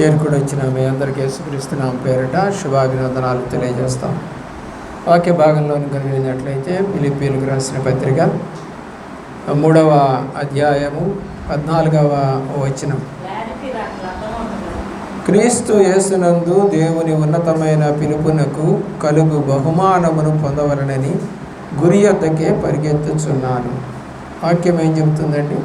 చేరుకుని వచ్చిన మీ అందరికీ యేసుక్రీస్తున్నాం పేరిట శుభాభినందనాలు తెలియజేస్తాం. వాక్య భాగంలోని కలిగినట్లయితే ఫిలిపీలకు రాసిన పత్రిక మూడవ అధ్యాయము పద్నాలుగవ వచనం. క్రీస్తు యేసునందు దేవుని ఉన్నతమైన పిలుపునకు కలుగు బహుమానమును పొందవలనని గురి యొద్దకే పరిగెత్తుచున్నాను. వాక్యం ఏం చెబుతుందండి?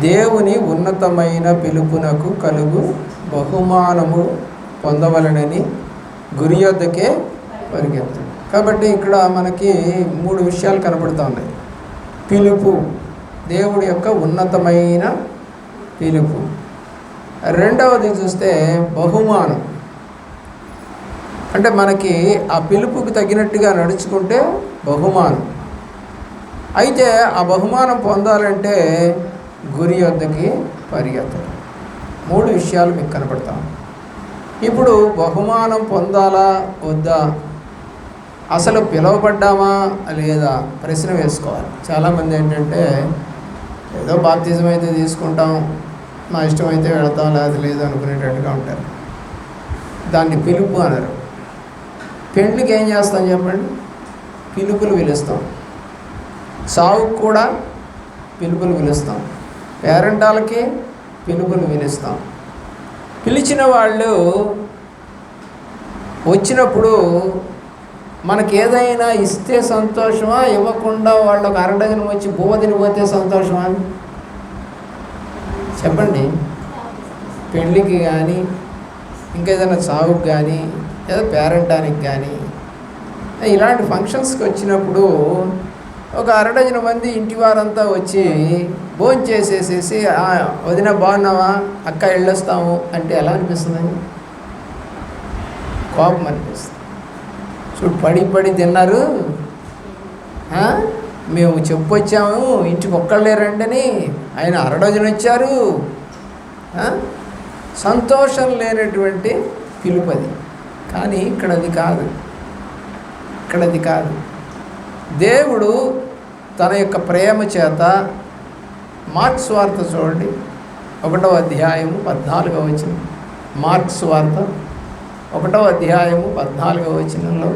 దేవుని ఉన్నతమైన పిలుపునకు కలుగు బహుమానము పొందవలనని గురి యొద్దకే పరిగెత్తు. కాబట్టి ఇక్కడ మనకి మూడు విషయాలు కనబడుతూ ఉన్నాయి. పిలుపు దేవుడి యొక్క ఉన్నతమైన పిలుపు. రెండవది చూస్తే బహుమానం. అంటే మనకి ఆ పిలుపుకి తగినట్టుగా నడుచుకుంటే బహుమానం. అయితే ఆ బహుమానం పొందాలంటే గురి వద్దకి పరిగెత్తడం మూడు విషయాలు మీకు కనపడతాం. ఇప్పుడు బహుమానం పొందాలా వద్దా? అసలు పిలువబడ్డామా లేదా? ప్రశ్న వేసుకోవాలి. చాలామంది ఏంటంటే ఏదో బాప్తిజం అయితే తీసుకుంటాం నా ఇష్టమైతే వెళతాం లేదా లేదు అనుకునేటట్టుగా ఉంటారు. దాన్ని పిలుపు అనరు. పెళ్ళికి ఏం చేస్తాం చెప్పండి? పిలుపులు పిలుస్తాం. సావుకు కూడా పిలుపులు పిలుస్తాం. పేరెంటాలకి పిలుపుని పిలుస్తాం పిలిచిన వాళ్ళు వచ్చినప్పుడు మనకి ఏదైనా ఇస్తే సంతోషమా? ఇవ్వకుండా వాళ్ళకు అరడగనం వచ్చి బోధిని పోతే సంతోషమా? చెప్పండి. పెళ్ళికి కానీ ఇంకేదైనా చావుకి కానీ ఏదో పేరెంటానికి కానీ ఇలాంటి ఫంక్షన్స్కి వచ్చినప్పుడు ఒక అరడజన మంది ఇంటి వారంతా వచ్చి భోజనం చేసేసేసి వదిన బాగున్నావా? అక్క వెళ్ళొస్తాము. అంటే ఎలా అనిపిస్తుందండి? కోపం అనిపిస్తుంది. చూడు పడి పడి తిన్నారు. మేము మేము చెప్పొచ్చాము ఇంటికి ఒక్కళ్ళే రండని ఆయన అరడజన వచ్చారు సంతోషం లేనటువంటి పిలుపది కానీ ఇక్కడ అది కాదు. ఇక్కడది కాదు. దేవుడు తన యొక్క ప్రేమ చేత మార్క్స్ వార్త చూడండి. ఒకటవ అధ్యాయము పద్నాలుగవ వచనం. మార్క్స్ వార్త ఒకటవ అధ్యాయము పద్నాలుగవ వచనంలో.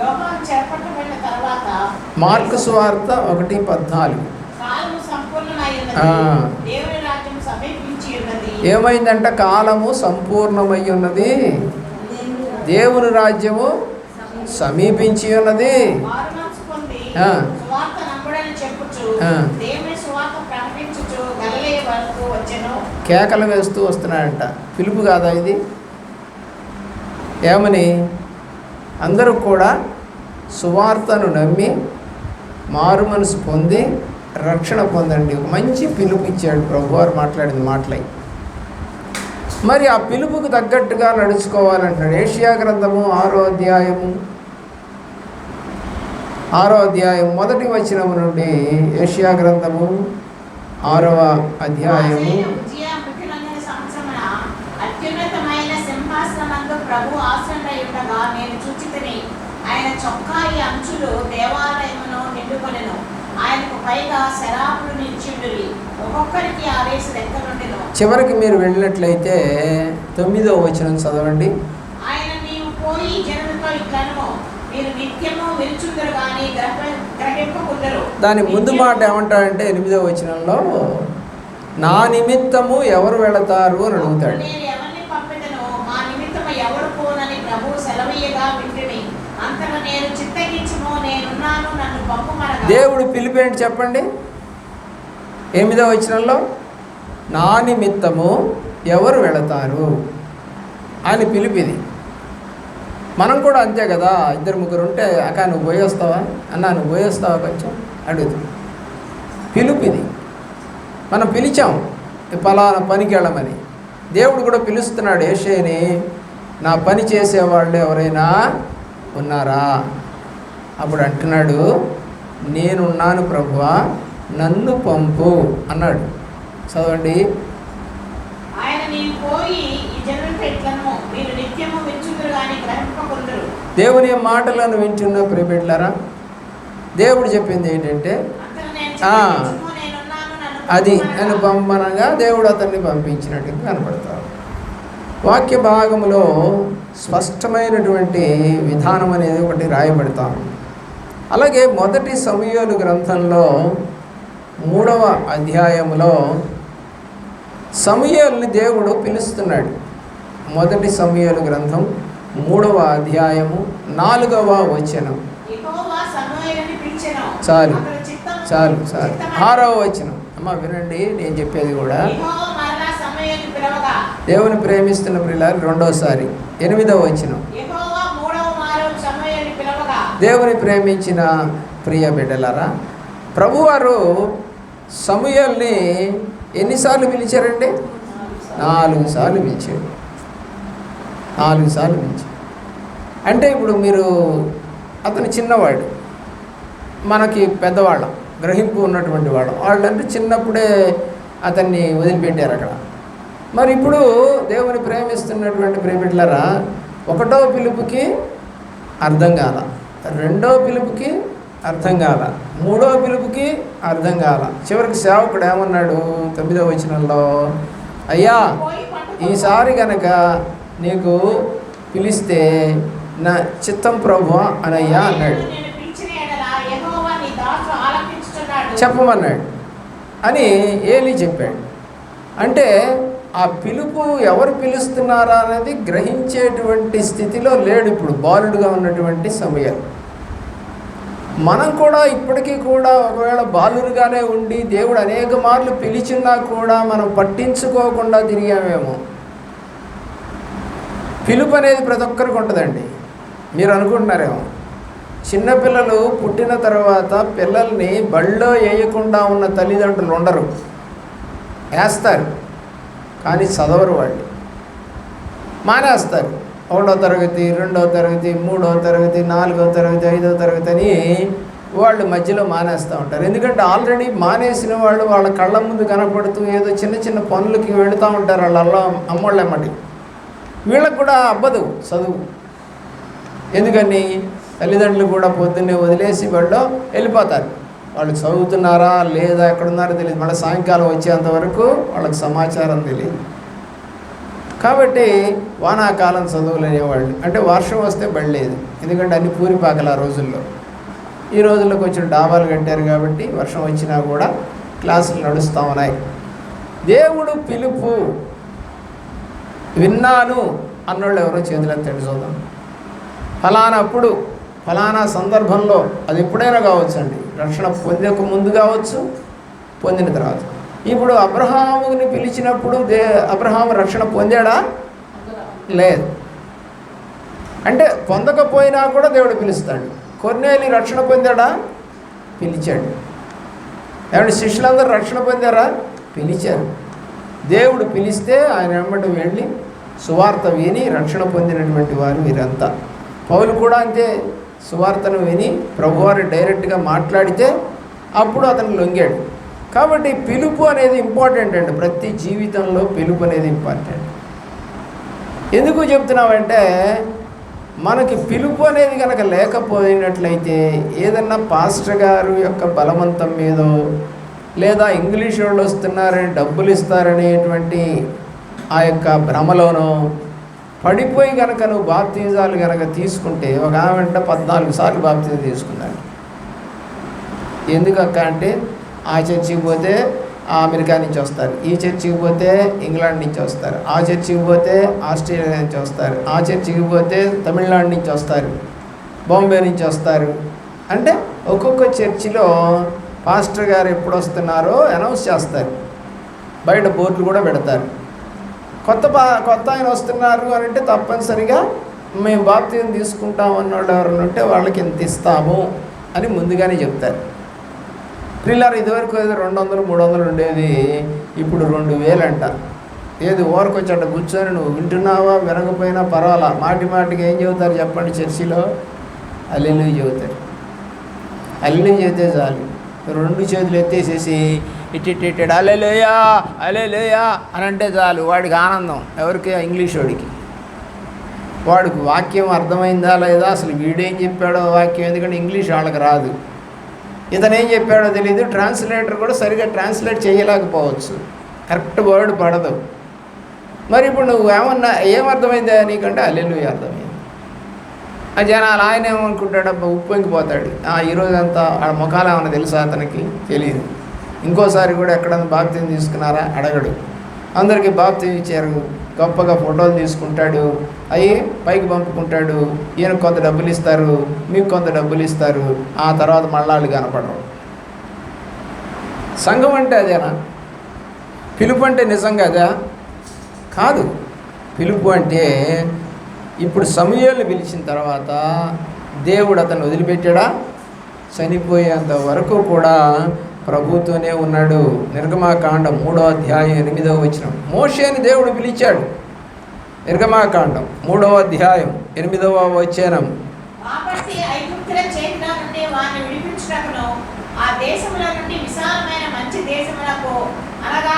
యోహాను చేపట్టబడిన తర్వాత మార్కు సువార్త ఒకటి పద్నాలుగు. ఏమైందంట? కాలము సంపూర్ణమై ఉన్నది దేవుని రాజ్యము సమీపించి ఉన్నది కేకలు వేస్తూ వస్తున్నాడంట. పిలుపు కాదా ఇది? ఏమని? అందరూ కూడా సువార్తను నమ్మి మారు మనసు పొంది రక్షణ పొందండి. ఒక మంచి పిలుపు ఇచ్చాడు ప్రభువారు మాట్లాడిన మాటలై. మరి ఆ పిలుపుకు తగ్గట్టుగా నడుచుకోవాలంటున్నాడు. ఏషియా గ్రంథము ఆరో అధ్యాయము ఆరో అధ్యాయం మొదటి వచనము నుండి ఏషియా గ్రంథము ఆరవ అధ్యాయము. రాజైన ఉజ్జియా మృతులందరి సంవత్సరమున అత్యున్నతమైన సింహాసనమందు ప్రభు ఆసనుడై ఉండగా నేను చూచితిని. ఆయన చొక్కాయి అంచులు దేవాలయమును నిండుకొనెను. ఆయనకు పైగా శరాపులు నిలిచిండురి ఒక్కొక్కరికి ఆరేసి రెక్కలుండెను చివరికి మీరు వెళ్ళినట్లయితే తొమ్మిదో వచనం చదవండి. దాని ముందు మాట ఏమంటాడంటే ఎనిమిదో వచనంలో నా నిమిత్తము ఎవరు వెళతారు? అని అడుగుతాడు. దేవుడు పిలిపేంటి చెప్పండి? ఎనిమిదో వచనంలో నా నిమిత్తము ఎవరు వెళతారు? అని పిలిపిది. మనం కూడా అంతే కదా ఇద్దరు ముగ్గురు ఉంటే అక్క నువ్వు పోయేస్తావా అన్న నువ్వు పోయేస్తావా కొంచెం అడుగుతుంది ఇది. మనం పిలిచాం పలానా పనికి వెళ్ళమని. దేవుడు కూడా పిలుస్తున్నాడు ఏషేని నా పని చేసేవాళ్ళు ఎవరైనా ఉన్నారా? అప్పుడు అంటున్నాడు నేనున్నాను ప్రభువా నన్ను పంపు అన్నాడు. చదవండి. ఆయన దేవుని మాటలను వింటున్న ప్రియబిడ్లారా దేవుడు చెప్పింది ఏంటంటే అది అని పంపనగా దేవుడు అతన్ని పంపించినట్టుగా కనపడతారు. వాక్య భాగంలో స్పష్టమైనటువంటి విధానం అనేది ఒకటి రాయబడతాం అలాగే మొదటి సమయాలు గ్రంథంలో మూడవ అధ్యాయములో సమయాల్ని దేవుడు పిలుస్తున్నాడు. మొదటి సమయాలు గ్రంథం మూడవ అధ్యాయము నాలుగవ వచనం. చాలు. చాలు చాలు. ఆరవ వచనం. అమ్మ వినండి నేను చెప్పేది కూడా. దేవుని ప్రేమిస్తున్న ప్రియులారు రెండోసారి ఎనిమిదవ వచనం. దేవుని ప్రేమించిన ప్రియ బిడ్డలారా ప్రభువారు సమూయల్ని ఎన్నిసార్లు పిలిచారండి? నాలుగు సార్లు. పిలిచాడు నాలుగు సార్లు పిలిచాడు అంటే ఇప్పుడు మీరు అతను చిన్నవాడు మనకి పెద్దవాళ్ళం గ్రహింపు ఉన్నటువంటి వాళ్ళం. వాళ్ళంటే చిన్నప్పుడే అతన్ని వదిలిపెట్టారు అక్కడ. మరి ఇప్పుడు దేవుని ప్రేమిస్తున్నటువంటి ప్రేమిట్లరా ఒకటో పిలుపుకి అర్థం కాల. రెండో పిలుపుకి అర్థం కాల. మూడో పిలుపుకి అర్థం కాల. చివరికి సేవకుడు ఏమన్నాడు? తొమ్మిదో వచనంలో అయ్యా ఈసారి కనుక నీకు పిలిస్తే నా చిత్తం ప్రభు అనయ్యా అన్నాడు. చెప్పమన్నాడు. అని ఏలి చెప్పాడు. అంటే ఆ పిలుపు ఎవరు పిలుస్తున్నారా అనేది గ్రహించేటువంటి స్థితిలో లేడు ఇప్పుడు బాలుడుగా ఉన్నటువంటి సమయం. మనం కూడా ఇప్పటికీ కూడా ఒకవేళ బాలురుగానే ఉండి దేవుడు అనేక మార్లు పిలిచినా కూడా మనం పట్టించుకోకుండా తిరిగామేమో. పిలుపు అనేది ప్రతి ఒక్కరికి ఉంటుందండి. మీరు అనుకుంటున్నారేమో. చిన్నపిల్లలు పుట్టిన తర్వాత పిల్లల్ని బళ్ళో వేయకుండా ఉన్న తల్లిదండ్రులు ఉండరు. వేస్తారు కానీ చదవరు వాళ్ళు. మానేస్తారు. ఒకటో తరగతి రెండో తరగతి మూడో తరగతి నాలుగో తరగతి ఐదో తరగతి అని వాళ్ళు మధ్యలో మానేస్తూ ఉంటారు. ఎందుకంటే ఆల్రెడీ మానేసిన వాళ్ళు వాళ్ళ కళ్ళ ముందు కనపడుతూ ఏదో చిన్న చిన్న పనులకి వెళుతూ ఉంటారు వాళ్ళ అల్ల అమ్మోళ్ళమ్మటి వీళ్ళకు కూడా అబ్బదు చదువు. ఎందుకని? తల్లిదండ్రులు కూడా పొద్దున్నే వదిలేసి వాళ్ళు వెళ్ళిపోతారు. వాళ్ళు చదువుతున్నారా లేదా ఎక్కడున్నారో తెలియదు. మళ్ళీ సాయంకాలం వచ్చేంత వరకు వాళ్ళకి సమాచారం తెలియదు. కాబట్టి వానాకాలం చదువులు అనేవాళ్ళు. అంటే వర్షం వస్తే బళ్ళేది ఎందుకంటే అన్ని పూరిపాకలు ఆ రోజుల్లో. ఈ రోజుల్లో కొంచెం డాబాలు కట్టారు కాబట్టి వర్షం వచ్చినా కూడా క్లాసులు నడుస్తూ ఉన్నాయి. దేవుడు పిలుపు. విన్నాను అన్నోళ్ళు ఎవరో చేతులెత్తండి చూద్దాం ఫలానప్పుడు ఫలానా సందర్భంలో అది ఎప్పుడైనా కావచ్చు అండి రక్షణ పొందక ముందు కావచ్చు పొందిన తర్వాత. ఇప్పుడు అబ్రహాముని పిలిచినప్పుడు దే అబ్రహాము రక్షణ పొందాడా? లేదు. అంటే పొందకపోయినా కూడా దేవుడు పిలుస్తాడు. కొన్నేళ్ళు రక్షణ పొందాడా? పిలిచాడు. ఏమంటే శిష్యులందరూ రక్షణ పొందారా? పిలిచారు. దేవుడు పిలిస్తే ఆయన వెంబడి వెళ్ళి సువార్త విని రక్షణ పొందినటువంటి వారు వీరంతా. పౌలు కూడా అంతే సువార్తను విని ప్రభువారు డైరెక్ట్గా మాట్లాడితే అప్పుడు అతను లొంగాడు. కాబట్టి పిలుపు అనేది ఇంపార్టెంట్ అండి. ప్రతి జీవితంలో పిలుపు అనేది ఇంపార్టెంట్. ఎందుకు చెప్తున్నామంటే మనకి పిలుపు అనేది కనుక లేకపోయినట్లయితే ఏదన్నా పాస్టర్ గారు యొక్క బలవంతం మీదో లేదా ఇంగ్లీష్ వాళ్ళు వస్తున్నారని డబ్బులు ఇస్తారనేటువంటి ఆ యొక్క భ్రమలోనో పడిపోయి కనుక నువ్వు బాప్తీజాలు కనుక తీసుకుంటే ఒక ఆమె పద్నాలుగు సార్లు బాప్తీజం తీసుకున్నాడు. ఎందుకక్క అంటే ఆ చర్చికి పోతే ఆ అమెరికా నుంచి వస్తారు ఈ చర్చికి పోతే ఇంగ్లాండ్ నుంచి వస్తారు ఆ చర్చికి పోతే ఆస్ట్రేలియా నుంచి వస్తారు ఆ చర్చికి పోతే తమిళనాడు నుంచి వస్తారు బాంబే నుంచి వస్తారు. అంటే ఒక్కొక్క చర్చిలో పాస్టర్ గారు ఎప్పుడు వస్తున్నారో అనౌన్స్ చేస్తారు. బయట బోర్డులు కూడా పెడతారు. కొత్త బా కొత్త ఆయన వస్తున్నారు అని అంటే తప్పనిసరిగా మేము బాప్తీయం తీసుకుంటాం అన్నోళ్ళు ఎవరైనా ఉంటే వాళ్ళకి ఎంత ఇస్తాము అని ముందుగానే చెప్తారు. పిల్లలు ఇదివరకు ఏదో రెండు వందలు మూడు వందలు ఉండేది ఇప్పుడు రెండు వేలు అంట ఏది ఊరకు వచ్చి కూర్చొని నువ్వు వింటున్నావా వినకపోయినా పర్వాలా? మాటి మాటికి ఏం చెబుతారు చెప్పండి చర్చిలో? అల్లెలు చెబుతారు. అల్లెలు చెబితే చాలు. రెండు చేతులు ఎత్తేసేసి ఇట్టిట్టిట్టాడు అలెలేయా అలెలేయా అని అంటే చాలు. వాడికి ఆనందం. ఎవరికి? ఇంగ్లీష్ వాడికి. వాడికి వాక్యం అర్థమైందా లేదా? అసలు వీడేం చెప్పాడో వాక్యం? ఎందుకంటే ఇంగ్లీష్ వాళ్ళకి రాదు. ఇతను ఏం చెప్పాడో తెలియదు ట్రాన్స్లేటర్ కూడా సరిగా ట్రాన్స్లేట్ చేయలేకపోవచ్చు. కరెక్ట్ వర్డ్ పడదు. మరి ఇప్పుడు నువ్వు ఏమన్నా ఏమర్థమైందా నీకంటే? అల్లెలు అర్థమైంది. ఆ జనాలు ఆయన ఏమనుకుంటాడు? అబ్బా ఉప్పొంగిపోతాడు ఆ ఈరోజు అంతా ఆ ముఖాలు ఏమైనా తెలుసా అతనికి? తెలియదు ఇంకోసారి కూడా ఎక్కడన్నా బాప్తిని తీసుకున్నారా? అడగడు. అందరికీ బాప్తిని ఇచ్చారు. గొప్పగా ఫోటోలు తీసుకుంటాడు. అవి పైకి పంపుకుంటాడు. ఈయన కొంత డబ్బులు ఇస్తారు. మీకు కొంత డబ్బులు ఇస్తారు. ఆ తర్వాత మళ్ళాళ్ళు కనపడరు. సంఘం అంటే అదేనా పిలుపు అంటే నిజంగా అదా కాదు. పిలుపు అంటే ఇప్పుడు సమయాన్ని పిలిచిన తర్వాత దేవుడు అతను వదిలిపెట్టాడా? చనిపోయేంత వరకు కూడా ప్రభుతోనే ఉన్నాడు. నిర్గమాకాండం మూడో అధ్యాయం ఎనిమిదవ వచ్చిన మోషేని దేవుడు పిలిచాడు. నిర్గమాకాండం మూడవ అధ్యాయం ఎనిమిదవ వచనం. ఆ దేశముల నుండి విశాలమైన మంచి దేశములకు అనగా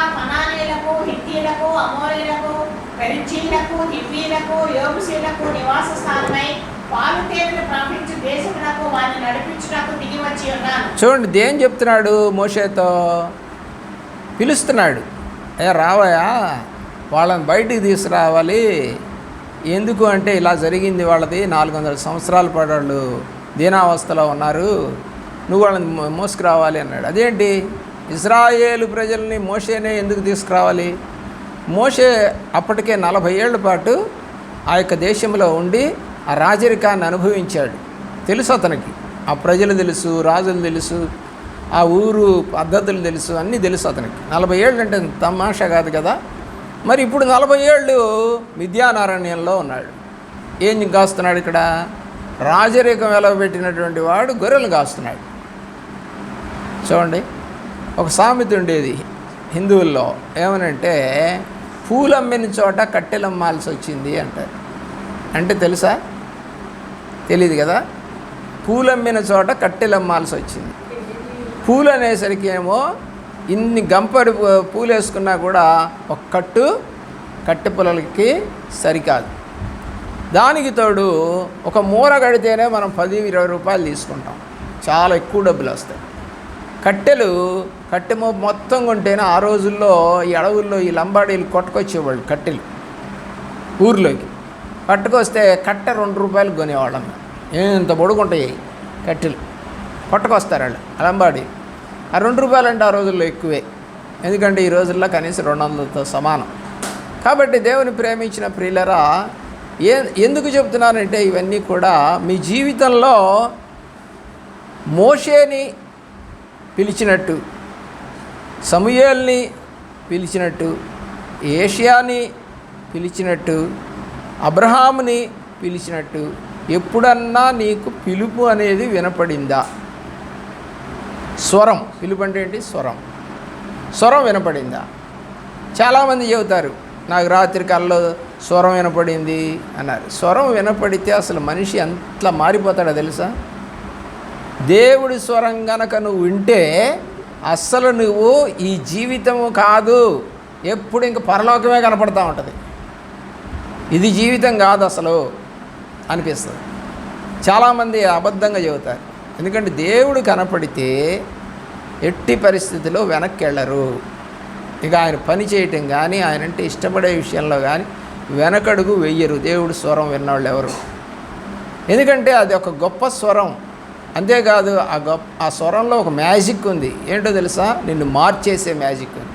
పెరిచీలకు హివ్వీలకు యోగశీలకు నివాస స్థానమై పాలు తేనెలు ప్రవహించు దేశమునకు వారిని నడిపించుటకు దిగి వచ్చి ఉన్నాను. చూడండి దేం చెప్తున్నాడు మోషేతో? పిలుస్తున్నాడు. ఏ రావయా వాళ్ళని బయటికి తీసుకురావాలి. ఎందుకు అంటే ఇలా జరిగింది వాళ్ళది. నాలుగు వందల సంవత్సరాల పడాళ్ళు దీనావస్థలో ఉన్నారు. నువ్వు వాళ్ళని మోసుకురావాలి అన్నాడు. అదేంటి? ఇజ్రాయేలు ప్రజల్ని మోషేనే ఎందుకు తీసుకురావాలి? మోషే అప్పటికే నలభై ఏళ్ళ పాటు ఆ యొక్క దేశంలో ఉండి ఆ రాజరికాన్ని అనుభవించాడు. తెలుసు అతనికి. ఆ ప్రజలు తెలుసు రాజులు తెలుసు ఆ ఊరు పద్ధతులు తెలుసు అన్నీ తెలుసు అతనికి. నలభై ఏళ్ళు అంటే తమాషా కాదు కదా? మరి ఇప్పుడు నలభై ఏళ్ళు విద్యానారాయణంలో ఉన్నాడు. ఏం కాస్తున్నాడు ఇక్కడ? రాజరికం వెలవబెట్టినటువంటి వాడు గొర్రెలు కాస్తున్నాడు. చూడండి. ఒక సామెత ఉండేది హిందువుల్లో. ఏమనంటే పూలు అమ్మిన చోట కట్టెలు అమ్మాల్సి వచ్చింది అంటారు. అంటే తెలుసా? తెలియదు కదా? పూలు అమ్మిన చోట కట్టెలు అమ్మాల్సి వచ్చింది. పూలు అనేసరికి ఏమో ఇన్ని గంపడి పూలు వేసుకున్నా కూడా ఒక కట్టు కట్టె పొలలకి సరికాదు. దానికి తోడు ఒక మూర కడితేనే మనం పది ఇరవై రూపాయలు తీసుకుంటాం. చాలా ఎక్కువ డబ్బులు వస్తాయి. కట్టెలు కట్టె మోపు మొత్తం కొంటేనే ఆ రోజుల్లో ఈ అడవుల్లో ఈ లంబాడీలు కొట్టుకొచ్చేవాళ్ళు కట్టెలు. ఊర్లోకి. పట్టుకొస్తే కట్టె రెండు రూపాయలు కొనేవాళ్ళం ఇంత పొడుగుంటాయి కట్టెలు. పట్టుకొస్తారు వాళ్ళు లంబాడి. ఆ రెండు రూపాయలు అంటే ఆ రోజుల్లో ఎక్కువే. ఎందుకంటే ఈ రోజుల్లో కనీసం రెండు వందలతో సమానం. కాబట్టి దేవుని ప్రేమించిన ప్రియులరా ఏ ఎందుకు చెప్తున్నానంటే ఇవన్నీ కూడా మీ జీవితంలో మోషేని పిలిచినట్టు సమూయేల్ని పిలిచినట్టు ఏషియాని పిలిచినట్టు అబ్రహాముని పిలిచినట్టు ఎప్పుడన్నా నీకు పిలుపు అనేది వినపడిందా? స్వరం పిలుపు అంటే ఏంటి? స్వరం. స్వరం వినపడిందా? చాలామంది చెబుతారు నాకు రాత్రి కళ్ళలో స్వరం వినపడింది అన్నారు. స్వరం వినపడితే అసలు మనిషి ఎంత మారిపోతాడో తెలుసా? దేవుడి స్వరం గనక నువ్వు వింటే అస్సలు నువ్వు ఈ జీవితము కాదు. ఎప్పుడు ఇంక పరలోకమే కనపడతా ఉంటుంది. ఇది జీవితం కాదు అసలు అనిపిస్తుంది. చాలామంది అబద్ధంగా చెబుతారు. ఎందుకంటే దేవుడు కనపడితే ఎట్టి పరిస్థితిలో వెనక్కి వెళ్ళరు ఇక ఆయన పని చేయటం కానీ ఆయన అంటే ఇష్టపడే విషయంలో కానీ వెనకడుగు వెయ్యరు దేవుడు స్వరం విన్నవాళ్ళు ఎవరు? ఎందుకంటే అది ఒక గొప్ప స్వరం. అంతేకాదు ఆ గొప్ప ఆ స్వరంలో ఒక మ్యాజిక్ ఉంది. ఏంటో తెలుసా? నిన్ను మార్చేసే మ్యాజిక్ ఉంది.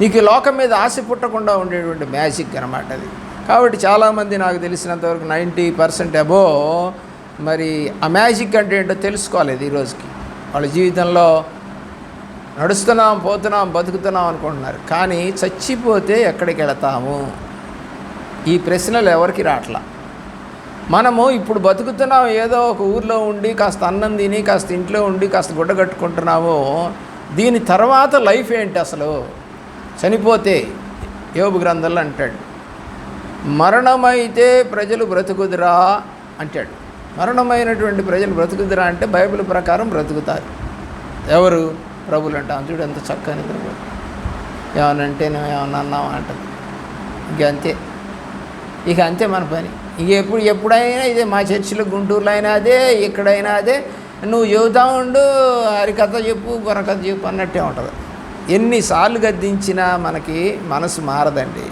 నీకు లోకం మీద ఆశ పుట్టకుండా ఉండేటువంటి మ్యాజిక్ అనమాట అది. కాబట్టి చాలామంది నాకు తెలిసినంతవరకు నైంటీ పర్సెంట్ అబో మరి ఆ మ్యాజిక్ అంటే ఏంటో తెలుసుకోలేదు ఈరోజుకి రోజుకి. వాళ్ళ జీవితంలో నడుస్తున్నాం పోతున్నాం బతుకుతున్నాం అనుకుంటున్నారు. కానీ చచ్చిపోతే ఎక్కడికి వెళతాము? ఈ ప్రశ్నలు ఎవరికి రావట్లా మనము ఇప్పుడు బతుకుతున్నాం ఏదో ఒక ఊర్లో ఉండి కాస్త అన్నం తిని కాస్త ఇంట్లో ఉండి కాస్త గుడ్డ కట్టుకుంటున్నాము. దీని తర్వాత లైఫ్ ఏంటి అసలు? చనిపోతే యోగు గ్రంథంలో అంటాడు. మరణమైతే ప్రజలు బ్రతుకుదురా అంటాడు. మరణమైనటువంటి ప్రజలు బ్రతుకుదురా అంటే బైబిల్ ప్రకారం బ్రతుకుతారు. ఎవరు? ప్రభులు అంటాం చూడు ఎంత చక్కని ప్రభు ఏమనంటే నువ్వు ఏమన్నా అన్నావా అంటది ఇక అంతే. ఇక అంతే మన పని. ఎప్పుడు ఎప్పుడైనా ఇదే మా చర్చిలో గుంటూరులో అయినా అదే ఎక్కడైనా అదే. నువ్వు చెబుతా ఉండు హరికథ చెప్పు బుర్రకథ చెప్పు అన్నట్టే ఉంటుంది. ఎన్నిసార్లు గద్దించినా మనకి మనసు మారదండి.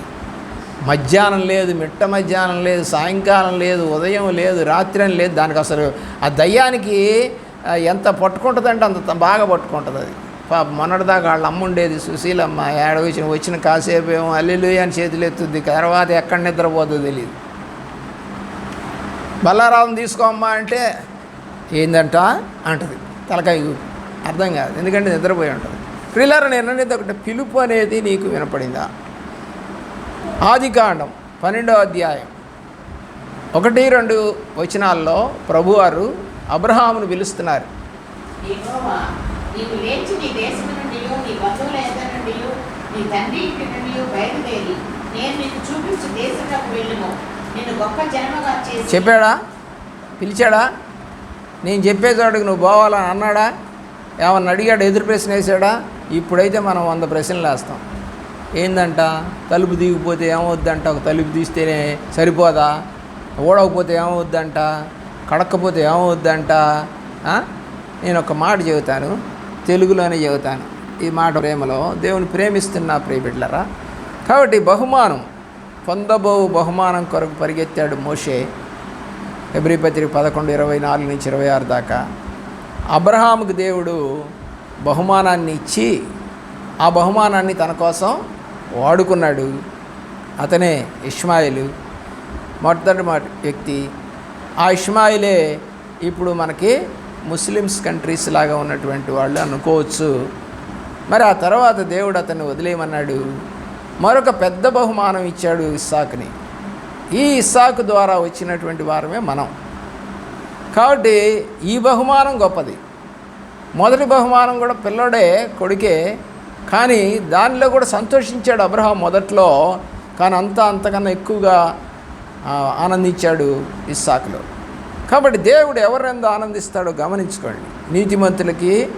మధ్యాహ్నం లేదు మిట్ట మధ్యాహ్నం లేదు సాయంకాలం లేదు ఉదయం లేదు రాత్రి అని లేదు. దానికి అసలు ఆ దయ్యానికి ఎంత పట్టుకుంటుందంటే అంత బాగా పట్టుకుంటుంది అది. పాప మొన్నటిదాకా వాళ్ళ అమ్మ ఉండేది సుశీలమ్మ. ఏడ వచ్చిన వచ్చిన కాసేపు ఏమో అల్లిలు అని చేతులు ఎత్తుద్ది తర్వాత ఎక్కడ నిద్రపోతుందో తెలియదు బల్లారావుని తీసుకోమ్మా అంటే ఏందంట అంటది. తలకాయ అర్థం కాదు. ఎందుకంటే నిద్రపోయి ఉంటుంది. ప్రిల్లర్ నిర్ణయిత ఒకటి పిలుపు అనేది నీకు వినపడిందా? ఆదికాండం పన్నెండో అధ్యాయం ఒకటి రెండు వచనాల్లో ప్రభువారు అబ్రహామును పిలుస్తున్నారు. నీ తండ్రి ఇంటి నుండి బయలుదేరి నేను నీకు చూపించి దేశంలోకి వెళ్ళుము. చెప్పాడా? పిలిచాడా? నేను చెప్పే నువ్వు పోవాలని అన్నాడా? ఏమన్నా అడిగాడు? ఎదురు ప్రశ్న వేసాడా ఇప్పుడైతే మనం వంద ప్రశ్నలు వేస్తాం. ఏందంట? తలుపు దిగిపోతే ఏమవుద్దంట? ఒక తలుపు తీస్తేనే సరిపోదా? ఓడకపోతే ఏమవుద్దంట? కడక్కపోతే ఏమవుద్దంట? నేను ఒక మాట చెబుతాను. తెలుగులోనే చెబుతాను. ఈ మాట ప్రేమలో దేవుని ప్రేమిస్తున్నా ప్రియబిడ్లరా కాబట్టి బహుమానం పొందబో బహుమానం కొరకు పరిగెత్తాడు మోషే. ఎబ్రిపత్రి పదకొండు ఇరవై నాలుగు నుంచి ఇరవై ఆరు దాకా. అబ్రహాముకు దేవుడు బహుమానాన్ని ఇచ్చి ఆ బహుమానాన్ని తన కోసం వాడుకున్నాడు. అతనే ఇష్మాయిలు. మొట్టమొదటి మాట వ్యక్తి ఆ ఇష్మాయిలే ఇప్పుడు మనకి ముస్లిమ్స్ కంట్రీస్ లాగా ఉన్నటువంటి వాళ్ళు అనుకోవచ్చు. మరి ఆ తర్వాత దేవుడు అతన్ని వదిలేయమన్నాడు. మరొక పెద్ద బహుమానం ఇచ్చాడు ఇస్సాకుని. ఈ ఇస్సాకు ద్వారా వచ్చినటువంటి వారమే మనం. కాబట్టి ఈ బహుమానం గొప్పది. మొదటి బహుమానం కూడా పిల్లడే కొడుకే. కానీ దానిలో కూడా సంతోషించాడు అబ్రహాం మొదట్లో. కానీ అంతా అంతకన్నా ఎక్కువగా ఆనందించాడు ఇస్సాకులో. కాబట్టి దేవుడు ఎవరెందు ఆనందిస్తాడో గమనించుకోండి. నీతిమంతులకి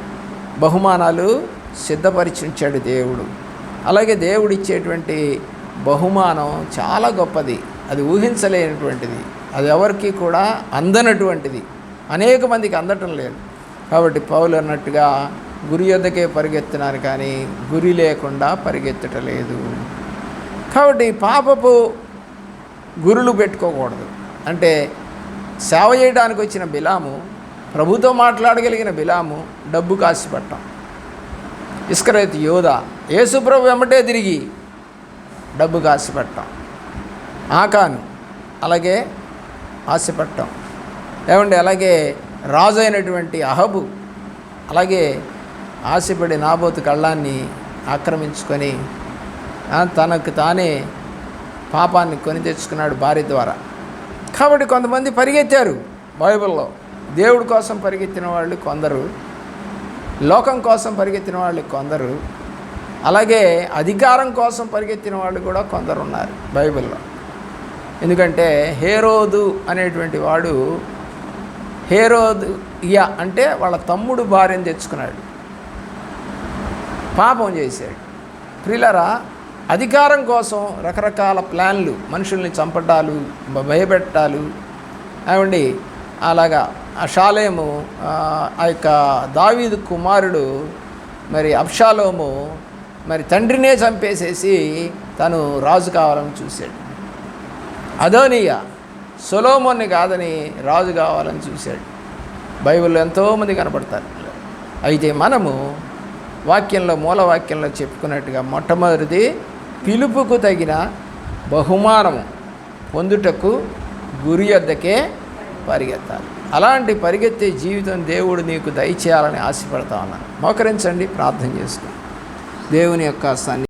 బహుమానాలు సిద్ధపరిచి ఉంచాడు దేవుడు. అలాగే దేవుడు ఇచ్చేటువంటి బహుమానం చాలా గొప్పది. అది ఊహించలేనటువంటిది. అది ఎవరికి కూడా అందనటువంటిది. అనేక మందికి అందటం లేదు. కాబట్టి పౌలు అన్నట్టుగా గురి యొద్దకే పరిగెత్తున్నారు కానీ గురి లేకుండా పరిగెత్తటలేదు కాబట్టి పాపపు గురులు పెట్టుకోకూడదు. అంటే సేవ చేయడానికి వచ్చిన బిలాము ప్రభుతో మాట్లాడగలిగిన బిలాము డబ్బు కాసిపట్టం. ఇస్కరైతు యోధ యేసుప్రభు వెంబటే తిరిగి డబ్బు ఆశపెట్టాం ఆకాను అలాగే ఆశపెట్టాం ఏమండి అలాగే రాజు అయినటువంటి అహబు అలాగే ఆశపడి నాబోతు కళ్ళాన్ని ఆక్రమించుకొని తనకు తానే పాపాన్ని కొని తెచ్చుకున్నాడు భార్య ద్వారా. కాబట్టి కొంతమంది పరిగెత్తారు బైబిల్లో. దేవుడి కోసం పరిగెత్తిన వాళ్ళు కొందరు లోకం కోసం పరిగెత్తిన వాళ్ళు కొందరు అలాగే అధికారం కోసం పరిగెత్తిన వాళ్ళు కూడా కొందరు ఉన్నారు బైబిల్లో. ఎందుకంటే హేరోదు అనేటువంటి వాడు హేరోదు ఇయా అంటే వాళ్ళ తమ్ముడు భార్యను తెచ్చుకున్నాడు. పాపం చేశాడు. ప్రిలరా అధికారం కోసం రకరకాల ప్లాన్లు మనుషుల్ని చంపటాలు భయపెట్టాలు ఏమండి? అలాగా ఆ షాలేము ఆ యొక్క దావీదు కుమారుడు మరి అబ్షాలోము మరి తండ్రినే చంపేసేసి తను రాజు కావాలని చూశాడు. అదోనియ సొలోమోన్ని కాదని రాజు కావాలని చూశాడు. బైబిల్లో ఎంతోమంది కనపడతారు. అయితే మనము వాక్యంలో మూలవాక్యంలో చెప్పుకున్నట్టుగా మొట్టమొదటిది పిలుపుకు తగిన బహుమానము పొందుటకు గురి వద్దకే పరిగెత్తాలి. అలాంటి పరిగెత్తే జీవితం దేవుడు నీకు దయచేయాలని ఆశపడతా ఉన్నాను మోకరించండి ప్రార్థన చేసుకోండి. దేవుని యొక్క సన్ని